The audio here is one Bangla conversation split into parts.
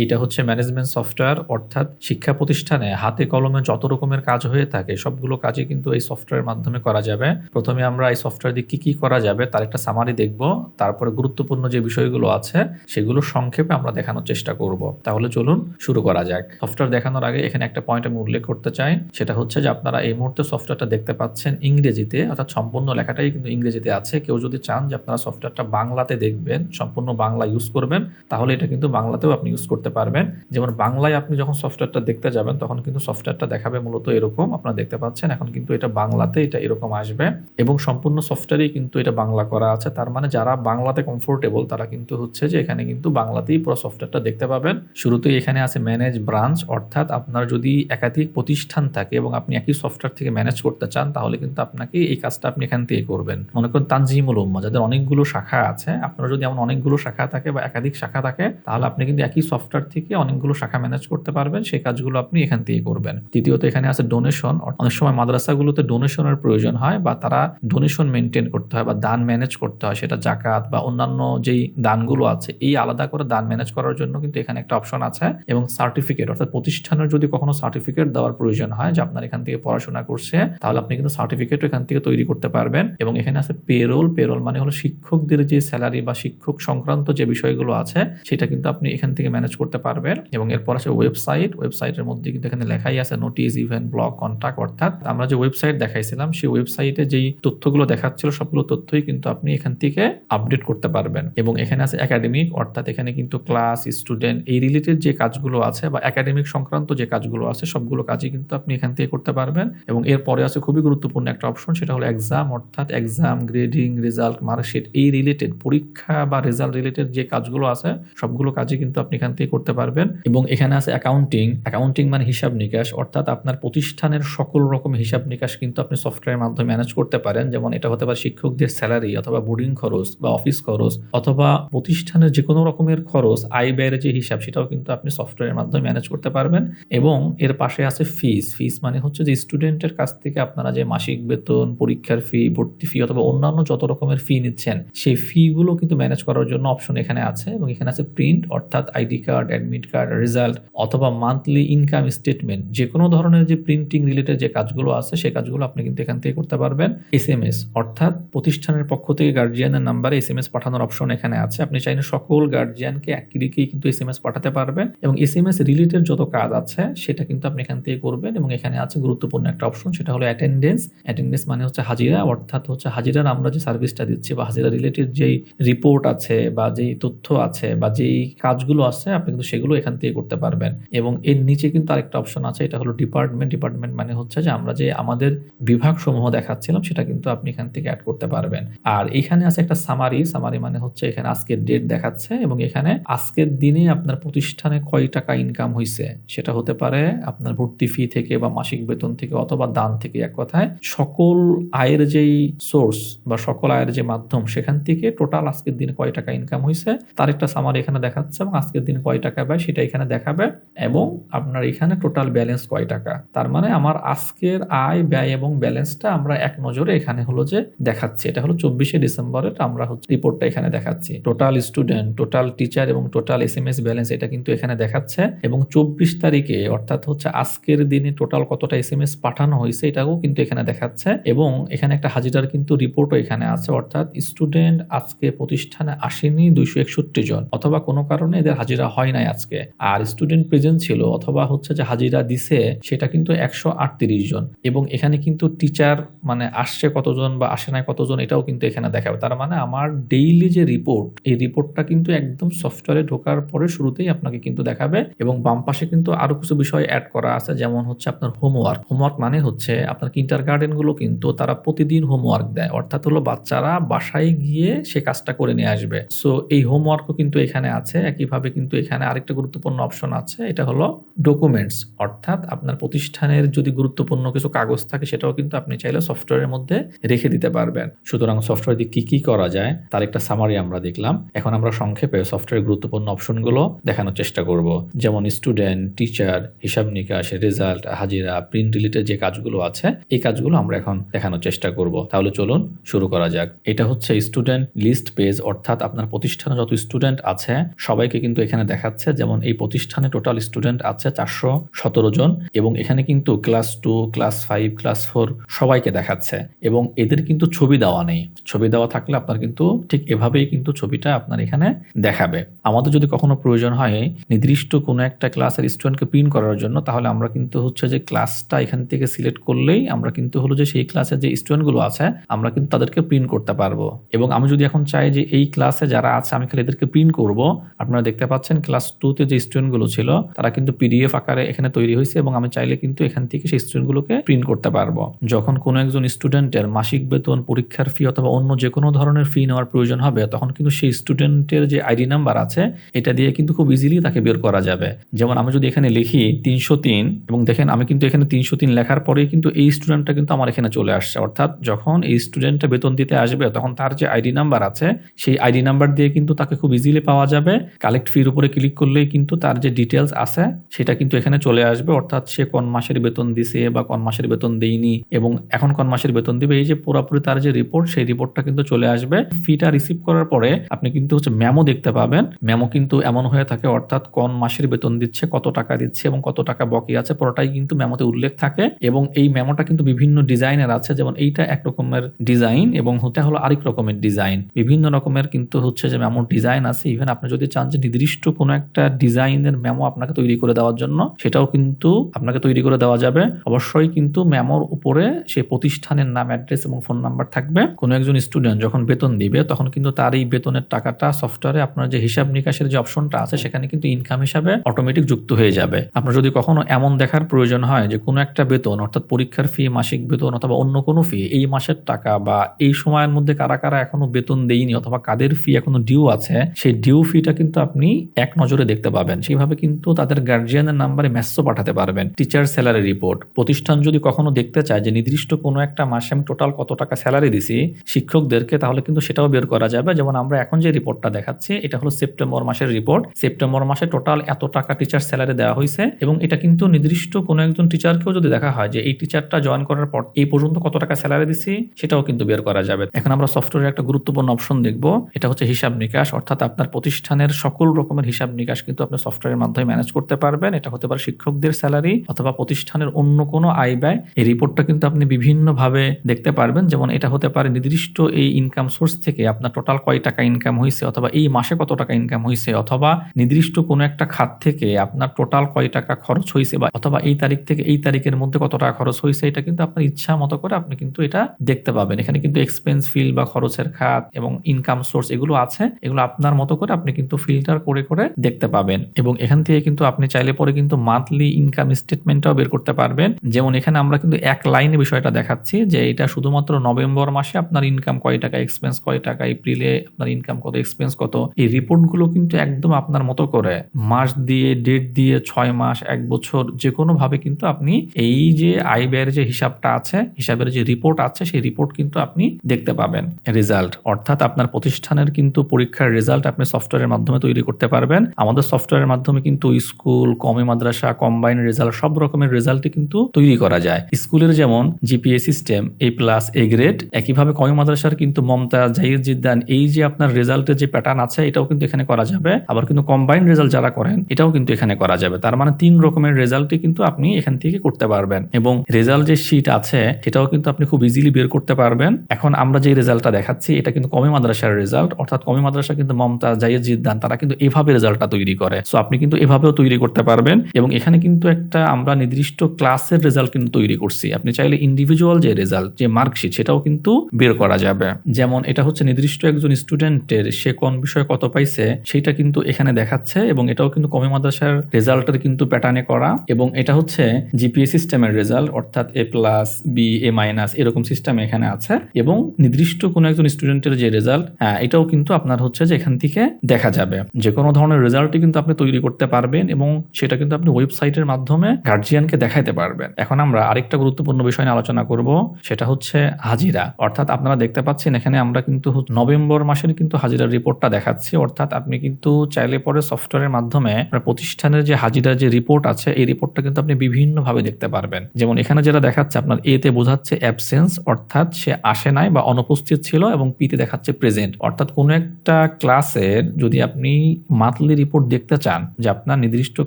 এইটা হচ্ছে ম্যানেজমেন্ট সফটওয়্যার অর্থাৎ শিক্ষা প্রতিষ্ঠানে হাতে কলমে যত রকমের কাজ হয়ে থাকে, সবগুলো কাজই কিন্তু এই সফটওয়্যারের মাধ্যমে করা যাবে। প্রথমে আমরা এই সফটওয়্যার দিয়ে কি কি করা যাবে তার একটা সামারি দেখব, তারপরে গুরুত্বপূর্ণ যে বিষয়গুলো আছে সেগুলো সংক্ষেপে আমরা দেখানোর চেষ্টা করব। তাহলে চলুন শুরু করা যাক। সফটওয়্যার দেখানোর আগে এখানে একটা পয়েন্ট আমি উল্লেখ করতে চাই, সেটা হচ্ছে যে আপনারা এই মুহূর্তে সফটওয়্যারটা দেখতে পাচ্ছেন ইংরেজিতে, অর্থাৎ সম্পূর্ণ লেখাটাই কিন্তু ইংরেজিতে আছে। কেউ যদি চান যে আপনারা সফটওয়্যারটা বাংলাতে দেখবেন, সম্পূর্ণ বাংলা ইউজ করবেন, তাহলে এটা কিন্তু বাংলাতেও আপনি ইউজ করতে পারবেন। যেমন বাংলায় আপনি যখন সফটওয়্যারটা দেখতে যাবেন, তখন কিন্তু সফটওয়্যারটা দেখাবে মূলত এরকম, আপনারা দেখতে পাচ্ছেন। এখন কিন্তু এটা বাংলাতে এটা এরকম আসবে এবং সম্পূর্ণ সফটওয়্যারই কিন্তু এটা বাংলা করা আছে। তার মানে যারা বাংলাতে কমফোর্টেবল তারা কিন্তু হচ্ছে যে এখানে কিন্তু বাংলাতেই পুরো সফটওয়্যারটা দেখতে পাবেন। শুরুতেই এখানে আছে ম্যানেজ ব্রাঞ্চ অর্থাৎ আপনার যদি একাধিক প্রতিষ্ঠান থাকে এবং আপনি একই সফটওয়্যার থেকে ম্যানেজ করতে চান, তাহলে কিন্তু আপনাকে এই কাজটা আপনি এখান থেকে করবেন। মনে করুন তানজিমুল উম্মা, যাদের অনেকগুলো শাখা আছে, আপনার যদি এমন অনেকগুলো শাখা থাকে বা একাধিক শাখা থাকে, তাহলে আপনি কিন্তু একই সফটওয়্যার থেকে অনেকগুলো শাখা ম্যানেজ করতে পারবেন, সেই কাজগুলো আপনি এখান থেকে করবেন। দ্বিতীয়ত এখানে আছে ডোনেশন অনেক সময় মাদ্রাসাগুলোতে ডোনেশনের প্রয়োজন হয় বা তারা ডোনেশন মেনটেন করতে হয় বা দান ম্যানেজ করতে হয়, সেটা জাকাত বা অন্যান্য যেই দানগুলো আছে, এই আলাদা করে দান ম্যানেজ করার জন্য কিন্তু এখানে একটা অপশন আছে এবং সার্টিফিকেট অর্থাৎ প্রতিষ্ঠানের যদি কখনো সার্টিফিকেট দেওয়ার প্রয়োজন হয় যে আপনার এখান থেকে পড়াশোনা করছে, তাহলে আপনি কিন্তু সার্টিফিকেটও এখান থেকে তৈরি করতে পারবেন এবং এখানে আছে পেরোল পেরোল মানে হলো শিক্ষকদের যে স্যালারি বা শিক্ষক সংক্রান্ত যে বিষয়গুলো আছে, সেটা কিন্তু আপনি এখান থেকে ম্যানেজ করতে পারবেন এবং এরপর আছে ওয়েবসাইট ওয়েবসাইটের মধ্যে কিন্তু এখানে লেখাই আছে নোটিশ ইভেন্ট ব্লক কন্ট্যাক্ট অর্থাৎ আমরা যে ওয়েবসাইট দেখাইছিলাম, সেই ওয়েবসাইটে যেই তথ্যগুলো দেখাচ্ছিল, সবগুলো তথ্যই কিন্তু আপনি এখান থেকে আপডেট করতে পারবেন। এবং এখানে আছে একাডেমিক অর্থাৎ এখানে কিন্তু ক্লাস স্টুডেন্ট এই রিলেটেড যে কাজগুলো আছে বা একাডেমিক সংক্রান্ত যে কাজগুলো আছে, সবগুলো কাজই কিন্তু আপনি এখান থেকে করতে পারবেন। এবং এরপরে আছে খুবই গুরুত্বপূর্ণ একটা অপশন সেটা হলো এক্সাম অর্থাৎ এক্সাম গ্রেডিং রেজাল্ট মার্কশিট এই রিলেটেড পরীক্ষা বা রেজাল্ট রিলেটেড যে কাজগুলো আছে, সবগুলো কাজই কিন্তু আপনি এখান থেকে করতে পারবেন। এবং এখানে আছে অ্যাকাউন্টিং অ্যাকাউন্টিং মানে হিসাব নিকাশ। অর্থাৎ আপনার প্রতিষ্ঠানের সকল রকম হিসাব নিকাশ কিন্তু আপনি সফটওয়্যারের মাধ্যমে ম্যানেজ করতে পারেন। যেমন এটা হতে পারে শিক্ষকদের স্যালারি অথবা বোর্ডিং খরচ বা অফিস খরচ অথবা প্রতিষ্ঠানের যে কোনো রকমের খরচ, আয় ব্যয়ের যে হিসাব, সেটাও কিন্তু আপনি সফটওয়্যারের মাধ্যমে ম্যানেজ করতে পারবেন। এবং এর পাশে আছে ফিস ফিস মানে হচ্ছে যে স্টুডেন্টের কাছ থেকে আপনারা যে মাসিক বেতন, পরীক্ষার ফি ভর্তি ফি অথবা অন্যান্য যত রকমের ফি নিচ্ছেন, সেই ফিগুলো কিন্তু ম্যানেজ করার জন্য অপশন এখানে আছে। এবং এখানে আছে প্রিন্ট অর্থাৎ ID card admit card result অথবা মান্থলি ইনকাম স্টেটমেন্ট যে কোনো ধরনের যে প্রিন্টিং রিলেটেড যে কাজগুলো আছে সেই কাজগুলো আপনি কিন্তু এখান থেকে করতে পারবেন। এস এম এস অর্থাৎ প্রতিষ্ঠানের পক্ষ থেকে গার্জিয়ানের নাম্বারে এস এম এস পাঠানোর অপশন এখানে আছে। আপনি চাইলে সকল গার্জিয়ানকে এক ক্লিকেই কিন্তু এস এম এস পাঠাতে পারবেন এবং এস এম এস রিলেটেড যত কাজ আছে, সেটা কিন্তু আপনি এখান থেকে করবেন এবং এখানে আছে গুরুত্বপূর্ণ একটা অপশন সেটা হলো অ্যাটেন্ডেন্স অ্যাটেন্ডেন্স মানে হচ্ছে হাজিরা, অর্থাৎ হচ্ছে হাজিরার আমরা যে সার্ভিসটা দিচ্ছি বা হাজিরা রিলেটেড যেই রিপোর্ট আছে বা যেই তথ্য আছে বা যেই কাজগুলো আছে, আপনি কিন্তু সেগুলো এখান থেকে করতে পারবেন। এবং এর নিচে কিন্তু আরেকটা অপশন আছে, এটা হলো ডিপার্টমেন্ট ডিপার্টমেন্ট মানে হচ্ছে যে আমরা যে আমাদের বিভাগ সমূহ দেখাচ্ছিলাম, সেটা কিন্তু আপনি এখান থেকে অ্যাড করতে পারবেন। আর এখানে আছে একটা সামারি সামারি মানে হচ্ছে এখানে আজকের ডেট দেখাচ্ছে এবং এখানে আজকের দিনে আপনার প্রতিষ্ঠানে কয় টাকা ইনকাম হয়েছে সেটা হতে পারে আপনার ভর্তি ফি থেকে বা মাসিক বেতন থেকে অথবা দান থেকে। এক কথায় সকল আয়ের যেই সোর্স বা সকল আয়ের যে মাধ্যম, সেখান থেকে টোটাল আজকের দিনে কয় টাকা ইনকাম হয়েছে তার একটা সামারি এখানে দেখাচ্ছে এবং আজকের দিন কয় টাকা পায়, সেটা এখানে দেখাবে এবং আপনার এখানে টোটাল ব্যালেন্স কয় টাকা? তার মানে আমার আজকের আয়, ব্যয় এবং ব্যালেন্সটা আমরা এক নজরে এখানে হলো যে দেখাচ্ছি। এটা হলো চব্বিশে ডিসেম্বরের আমরা হচ্ছে রিপোর্টটা এখানে দেখাচ্ছি। টোটাল স্টুডেন্ট টোটাল টিচার এবং total S M S balance এটা কিন্তু এখানে দেখাচ্ছে এবং চব্বিশ তারিখে অর্থাৎ হচ্ছে আজকের দিনে টোটাল কতটা এস এম এস পাঠানো হয়েছে এটাও কিন্তু এখানে দেখাচ্ছে এবং এখানে একটা হাজিরার কিন্তু রিপোর্টও এখানে আছে। অর্থাৎ স্টুডেন্ট আজকে প্রতিষ্ঠানে আসেনি দুইশো একষট্টি জন। অথবা কোনো কারণে এদের হাজিরা হয় নাই আজকে। আর স্টুডেন্ট প্রেজেন্ট ছিল অথবা হচ্ছে যে হাজিরা দিছে, সেটা কিন্তু একশো আটত্রিশ জন। এবং এখানে কিন্তু টিচার মানে আসছে কতজন বা আসে নাই কতজন, এটাও কিন্তু এখানে দেখাবে। তার মানে আমার ডেইলি যে রিপোর্ট এই রিপোর্টটা কিন্তু একদম সফটওয়্যারে ঢোকার পরে শুরুতেই আপনাকে কিন্তু দেখাবে। এবং বাম পাশে কিন্তু আরও কিছু বিষয় অ্যাড করা আছে, যেমন হচ্ছে আপনার হোমওয়ার্ক হোমওয়ার্ক মানে হচ্ছে আপনার কিন্টার গার্ডেনগুলো কিন্তু তারা প্রতিদিন হোমওয়ার্ক দেয়। অর্থাৎ হলো বাচ্চারা বাসায় গিয়ে সে কাজটা করে নিয়ে আসবে। সো এই হোমওয়ার্কও কিন্তু এখানে আছে। একইভাবে কিন্তু এখানে আরেকটা গুরুত্বপূর্ণ অপশন আছে, এটা হলো ডকুমেন্টস অর্থাৎ আপনার প্রতিষ্ঠানের যদি গুরুত্বপূর্ণ কিছু কাগজ থাকে, সেটাও কিন্তু আপনি চাইলে সফটওয়্যারের মধ্যে রেখে দিতে পারবেন। সুতরাং সফটওয়্যার দিয়ে কি কি করা যায়, তার একটা সামারি আমরা দেখলাম। এখন আমরা সংক্ষেপে সফটওয়্যার গুরুত্বপূর্ণ অপশনগুলো দেখানোর চেষ্টা করব। যেমন স্টুডেন্ট টিচার হিসাব নিকাশ রেজাল্ট হাজিরা প্রিন্ট রিলেটেড যে কাজগুলো আছে, এই কাজগুলো আমরা এখন দেখানোর চেষ্টা করব। তাহলে চলুন শুরু করা যাক। এটা হচ্ছে স্টুডেন্ট লিস্ট পেজ অর্থাৎ আপনার প্রতিষ্ঠানে যত স্টুডেন্ট আছে, সবাইকে কিন্তু এখানে দেখা দেখাচ্ছে, যেমন এই প্রতিষ্ঠানে টোটাল স্টুডেন্ট আছে চারশো সতেরো জন এবং এখানে কিন্তু class two class five class four সবাইকে দেখাচ্ছে এবং এদের কিন্তু ছবি দেওয়া নেই। ছবি দেওয়া থাকলে আপনার কিন্তু ঠিক এভাবেই কিন্তু ছবিটা আপনার এখানে দেখাবে। আমাদের যদি কখনো প্রয়োজন হয় নির্দিষ্ট কোনো একটা ক্লাসের স্টুডেন্টকে প্রিন্ট করার জন্য, তাহলে আমরা কিন্তু হচ্ছে যে ক্লাসটা এখান থেকে সিলেক্ট করলেই আমরা কিন্তু হলো যে সেই ক্লাসে যে স্টুডেন্টগুলো আছে, আমরা কিন্তু তাদেরকে প্রিন্ট করতে পারব। এবং আমি যদি এখন চাই যে এই ক্লাসে যারা আছে, আমি খালি এদেরকে প্রিন্ট করব, আপনারা দেখতে পাচ্ছেন ক্লাস টুতে যে স্টুডেন্টগুলো ছিল, তারা কিন্তু পিডিএফ আকারে এখানে তৈরি হয়েছে এবং আমি চাইলে কিন্তু এখান থেকে সেই স্টুডেন্টগুলোকে প্রিন্ট করতে পারব। যখন কোনো একজন স্টুডেন্টের মাসিক বেতন, পরীক্ষার ফি অথবা অন্য যে কোনো ধরনের ফি নেওয়ার প্রয়োজন হবে, তখন কিন্তু সেই স্টুডেন্টের যে আইডি নাম্বার আছে, এটা দিয়ে কিন্তু খুব ইজিলি তাকে বের করা যাবে। যেমন আমি যদি এখানে লিখি তিনশো তিন, এবং দেখেন আমি কিন্তু এখানে তিনশো তিন লেখার পরেই কিন্তু এই স্টুডেন্টটা কিন্তু আমার এখানে চলে আসছে। অর্থাৎ যখন এই স্টুডেন্টটা বেতন দিতে আসবে, তখন তার যে আইডি নাম্বার আছে, সেই আইডি নাম্বার দিয়ে কিন্তু তাকে খুব ইজিলি পাওয়া যাবে। কালেক্ট ফির উপরে ক্লিক করলেই কিন্তু তার যে ডিটেলস আছে, সেটা কিন্তু এখানে চলে আসবে। অর্থাৎ সে কোন মাসের বেতন দিছে বা কোন মাসের বেতন দেয়নি এবং এখন কোন মাসের বেতন দিবে, এই যে পুরোপুরি তার যে রিপোর্ট সেই রিপোর্টটা কিন্তু চলে আসবে। ফিটা রিসিভ করার পরে আপনি কিন্তু হচ্ছে মেমো দেখতে পাবেন। মেমো কিন্তু এমন হয়ে থাকে, অর্থাৎ কোন মাসের বেতন দিচ্ছে, কত টাকা দিচ্ছে এবং কত টাকা বকি আছে, পুরোটাই কিন্তু মেমোতে উল্লেখ থাকে এবং এই মেমোটা কিন্তু বিভিন্ন ডিজাইনের আছে। যেমন এইটা এক রকমের ডিজাইন এবং হতে হলো আরেক রকমের ডিজাইন। বিভিন্ন রকমের কিন্তু হচ্ছে যে মেমোর ডিজাইন আছে। ইভেন আপনি যদি চান যে নির্দিষ্ট কোনো একটা ডিজাইনের মেমো আপনাকে তৈরি করে দেওয়ার জন্য। সেটাও কিন্তু আপনাকে তৈরি করে দেওয়া যাবে। অবশ্যই কিন্তু মেমোর উপরে সেই প্রতিষ্ঠানের নাম অ্যাড্রেস এবং ফোন নাম্বার থাকবে। কোনো একজন স্টুডেন্ট যখন বেতন দিবে, তখন কিন্তু তার এই বেতনের টাকাটা সফটওয়্যারে আপনার যে হিসাব নিকাশের যে অপশনটা আছে, সেখানে কিন্তু ইনকাম হিসাবে অটোমেটিক যুক্ত হয়ে যাবে। আপনার যদি কখনো এমন দেখার প্রয়োজন হয় যে কোনো একটা বেতন, অর্থাৎ পরীক্ষার ফি মাসিক বেতন অথবা অন্য কোনো ফি এই মাসের টাকা বা এই সময়ের মধ্যে কারা কারা এখনও বেতন দেয়নি অথবা কাদের ফি এখনও ডিউ আছে, সেই ডিউ ফিটা কিন্তু আপনি এক নজরে দেখতে পাবেন। সেইভাবে কিন্তু তাদের গার্জিয়ানের নাম্বারে মেসেজও পাঠাতে পারবেন। টিচার স্যালারি রিপোর্ট প্রতিষ্ঠান যদি কখনো দেখতে চায় যে নির্দিষ্ট কোনো একটা মাসে আমি টোটাল কত টাকা স্যালারি দিছি, শিক্ষকদেরকে তাহলে কিন্তু সেটাও বের করা যাবে। যেমন আমরা এখন যে রিপোর্টটা দেখাচ্ছি, এটা হলো সেপ্টেম্বর মাসের রিপোর্ট সেপ্টেম্বর মাসে টোটাল এত টাকা টিচার স্যালারি দেওয়া হয়েছে এবং এটা কিন্তু নির্দিষ্ট কোনো একজন টিচারকেও যদি দেখা হয় যে এই টিচারটা জয়েন করার পর এই পর্যন্ত কত টাকা স্যালারি দিছি, সেটাও কিন্তু বের করা যাবে। এখন আমরা সফটওয়্যারের একটা গুরুত্বপূর্ণ অপশন দেখব। এটা হচ্ছে হিসাব নিকাশ, অর্থাৎ আপনার প্রতিষ্ঠানের সকল রকমের হিসাব নিকাশ কিন্তু আপনি সফটওয়্যারের মাধ্যমে ম্যানেজ করতে পারবেন। এটা হতে পারে শিক্ষকদের স্যালারি অথবা প্রতিষ্ঠানের অন্য কোনো আয় ব্যয়। এই রিপোর্টটা কিন্তু আপনি বিভিন্নভাবে দেখতে পারবেন। যেমন এটা হতে পারে নির্দিষ্ট এই ইনকাম সোর্স থেকে আপনার টোটাল কয় টাকা ইনকাম হয়েছে অথবা এই মাসে কত টাকা ইনকাম হয়েছে অথবা নির্দিষ্ট কোনো একটা খাত থেকে আপনার টোটাল কয় টাকা খরচ হয়েছে বা অথবা এই তারিখ থেকে এই তারিখের মধ্যে কত টাকা খরচ হয়েছে এটা কিন্তু আপনার ইচ্ছা মতো করে আপনি কিন্তু এটা দেখতে পাবেন। এখানে কিন্তু এক্সপেন্স ফিল বা খরচের খাত এবং ইনকাম সোর্স এগুলো আছে। এগুলো আপনার মতো করে আপনি কিন্তু ফিল্টার করে করে দেখতে পাবেন। এবং এখান থেকে কিন্তু আপনি চাইলে পরে কিন্তু মান্থলি ইনকাম স্টেটমেন্টটাও বের করতে পারবেন। যেমন এখানে আমরা কিন্তু এক লাইনে বিষয়টা দেখাচ্ছি যে এটা শুধুমাত্র নভেম্বর মাসে আপনার ইনকাম কয় টাকা এক্সপেন্স কয় টাকা, এপ্রিলে আপনার ইনকাম কত এক্সপেন্স কত, এই রিপোর্টগুলো কিন্তু একদম আপনার মতো করে মাস দিয়ে ডেট দিয়ে, ছয় মাস, এক বছর যে কোনো ভাবে কিন্তু আপনি এই যে আয় ব্যয়ের যে হিসাবটা আছে, হিসাবের যে রিপোর্ট আছে, সেই রিপোর্ট কিন্তু আপনি দেখতে পাবেন। রেজাল্ট অর্থাৎ আপনার প্রতিষ্ঠানের কিন্তু পরীক্ষার রেজাল্ট আপনি সফটওয়্যারের মাধ্যমে তৈরি করতে পারবেন। আমাদের সফটওয়্যারের মাধ্যমে কিন্তু স্কুল, কমে মাদ্রাসা কম্বাইন রেজাল্ট সব রকমের রেজাল্টই কিন্তু তৈরি করা যায়। স্কুলের যেমন GPA system A plus A grade একইভাবে কমে মাদ্রাসার কিন্তু মমতা জাহির জিদ্দান, এই যে আপনার রেজাল্টের যে প্যাটার্ন আছে, এটাও কিন্তু এখানে করা যাবে। আবার কিন্তু কম্বাইন্ড রেজাল্ট যারা করেন, এটাও কিন্তু এখানে করা যাবে। তার মানে তিন রকমের রেজাল্টই কিন্তু আপনি এখান থেকে করতে পারবেন। এবং রেজাল্ট যে শিট আছে, সেটাও কিন্তু আপনি খুব ইজিলি বের করতে পারবেন। এখন আমরা যে রেজাল্টটা দেখাচ্ছি, এটা কিন্তু কমি মাদ্রাসার রেজাল্ট অর্থাৎ কমি মাদ্রাসা কিন্তু মমতা জাহির জিদ্দান, তারা কিন্তু এভাবে রেজাল্টটা তৈরি করে। সো আপনি কিন্তু এভাবেও তৈরি করতে পারবেন এবং এখানে কিন্তু একটা আমরা নির্দিষ্ট ক্লাসের রেজাল্ট কিন্তু তৈরি করছি। আপনি চাইলে ইন্ডিভিজুয়াল যে রেজাল্ট যে মার্কশিট সেটাও কিন্তু বের করা যাবে। যেমন এটা হচ্ছে নির্দিষ্ট একজন স্টুডেন্টের সে কোন বিষয়ে কত পাইছে সেটা কিন্তু এখানে দেখাচ্ছে এবং এটাও কিন্তু কমি মাদ্রাসার রেজাল্টের কিন্তু প্যাটার্নে করা এবং এটা হচ্ছে জিপিএ সিস্টেমের রেজাল্ট অর্থাৎ A plus B A minus এরকম সিস্টেম এখানে আছে এবং নির্দিষ্ট কোনো একজন স্টুডেন্টের যে রেজাল্ট হ্যাঁ এটাও কিন্তু আপনার হচ্ছে যে এখান থেকে দেখা যাবে। যে কোনো ধরনের রেজাল্টই কিন্তু আপনি তৈরি করতে পারবেন এবং সেটা কিন্তু আপনি ওয়েবসাইটের মাধ্যমে গার্জিয়ানকে দেখাইতে পারবেন। এখন আমরা আরেকটা গুরুত্বপূর্ণ বিষয় নিয়ে আলোচনা করব, সেটা হচ্ছে হাজিরা। অর্থাৎ আপনারা দেখতে পাচ্ছেন এখানে আমরা কিন্তু নভেম্বর মাসের কিন্তু হাজিরার রিপোর্টটা দেখাচ্ছি। অর্থাৎ আপনি কিন্তু চাইলে পরে সফটওয়্যারের মাধ্যমে প্রতিষ্ঠানের যে হাজিরার যে রিপোর্ট আছে, এই রিপোর্টটা কিন্তু আপনি বিভিন্নভাবে দেখতে পারবেন। যেমন এখানে যেটা দেখাচ্ছে, আপনার এতে বোঝাচ্ছে অ্যাবসেন্স অর্থাৎ সে আসে নাই বা অনুপস্থিত ছিল এবং পিতে দেখাচ্ছে প্রেজেন্ট অর্থাৎ কোনো একটা ক্লাসের যদি আপনি মান্থলি মান্থলি রিপোর্ট দেখতে চান, যে আপনার নির্দিষ্ট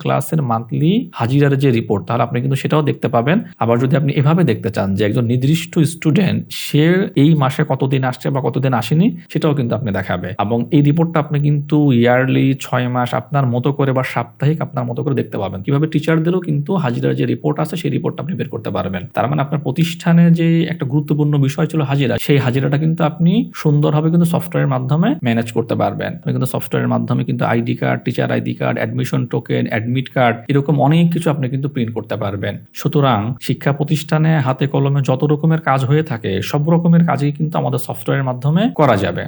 ক্লাসের মান্থলি হাজিরার যে রিপোর্ট তাহলে আপনি কিন্তু সেটাও দেখতে পাবেন। আবার যদি আপনি এভাবে দেখতে চান, যে একজন নির্দিষ্ট স্টুডেন্ট সে এই মাসে কতদিন আসছে বা কতদিন আসেনি, সেটাও কিন্তু আপনি দেখাবে। এবং এই রিপোর্টটা আপনি কিন্তু ইয়ারলি ছয় মাস আপনার মতো করে বা সাপ্তাহিক আপনার মতো করে দেখতে পাবেন। কীভাবে টিচারদেরও কিন্তু হাজিরার যে রিপোর্ট আছে, সেই রিপোর্টটা আপনি বের করতে পারবেন। তার মানে আপনার প্রতিষ্ঠানে যে একটা গুরুত্বপূর্ণ বিষয় ছিল হাজিরা, সেই হাজিরাটা কিন্তু আপনি সুন্দরভাবে কিন্তু সফটওয়্যারের মাধ্যমে ম্যানেজ করতে পারবেন। আপনি কিন্তু সফটওয়্যারের মাধ্যমে কিন্তু ID card teacher ID card admission token admit card এরকম অনেক কিছু আপনি কিন্তু প্রিন্ট করতে পারবেন। সুতরাং শিক্ষা প্রতিষ্ঠানে হাতে কলমে যত রকমের কাজ হয়ে থাকে, সব রকমের কাজই কিন্তু আমাদের সফটওয়্যারের মাধ্যমে করা যাবে।